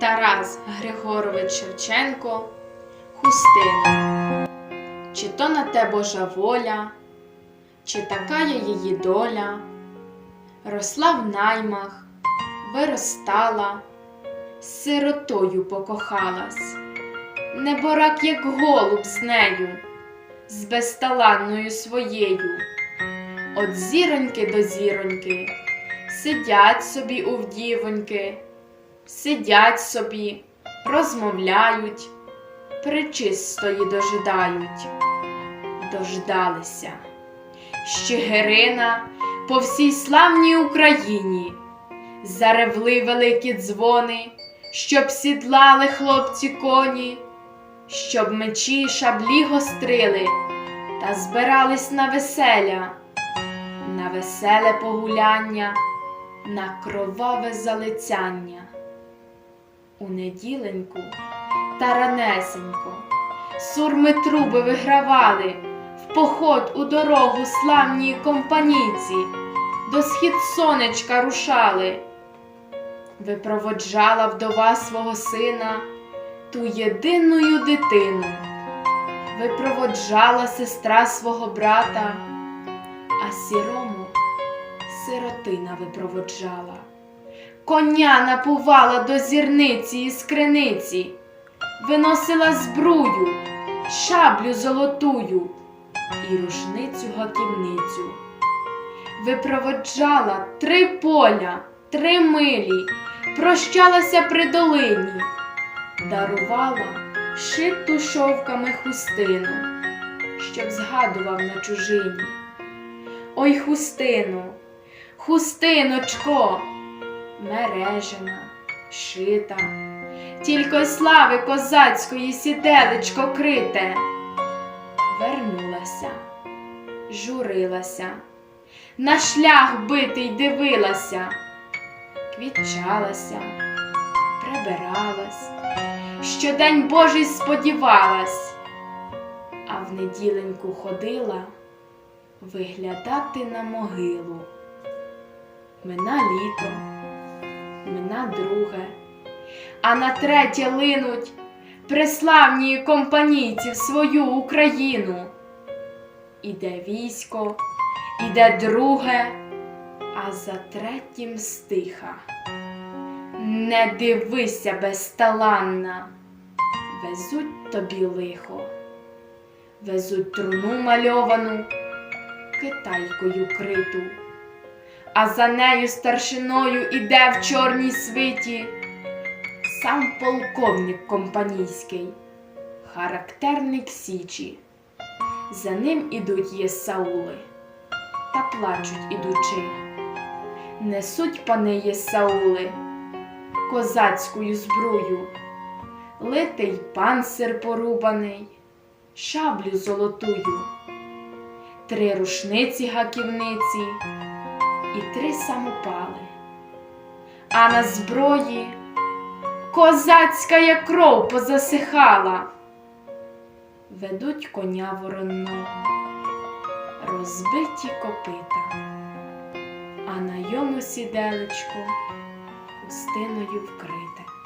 Тарас Григорович Шевченко Хустина. Чи то на те Божа воля, чи така є її доля, росла в наймах, виростала, сиротою покохалась, неборак, як голуб з нею, з безталанною своєю. От зіроньки до зіроньки, сидять собі у вдівоньки, сидять собі, розмовляють, причистої дожидають. Дождалися. Щегирина по всій славній Україні заревли великі дзвони, щоб сідлали хлопці коні, щоб мечі шаблі гострили та збирались на веселя, на веселе погуляння, на кроваве залицяння. У неділеньку та ранесенько сурми труби вигравали в поход у дорогу славній компаніці, до схід сонечка рушали. Випроводжала вдова свого сина ту єдиною дитину, випроводжала сестра свого брата, а сірому сиротина випроводжала. Коня напувала до зірниці і скриниці, виносила збрую, шаблю золотую і рушницю гаківницю. Випроводжала три поля, три милі, прощалася при долині, дарувала шиту шовками хустину, щоб згадував на чужині. Ой, хустину, хустиночко, мережена, шита, тільки слави козацької сіделечко крите. Вернулася, журилася, на шлях битий дивилася, квітчалася, прибиралась, щодень Божий сподівалась, а в неділеньку ходила виглядати на могилу. Мина літо, мина друге, а на третє линуть преславні компанійці в свою Україну. Іде військо, іде друге, а за третім стиха. Не дивися безталанна, везуть тобі лихо, везуть труну мальовану, китайкою криту, а за нею старшиною іде в чорній свиті сам полковник компанійський, характерник Січі. За ним ідуть єсаули та плачуть ідучи. Несуть пани єсаули козацькою збрую, литий панцир порубаний, шаблю золотую, три рушниці гаківниці і три самопали, а на зброї козацька кров позасихала. Ведуть коня воронного, розбиті копита, а на йому сіделечко пустиною вкрите.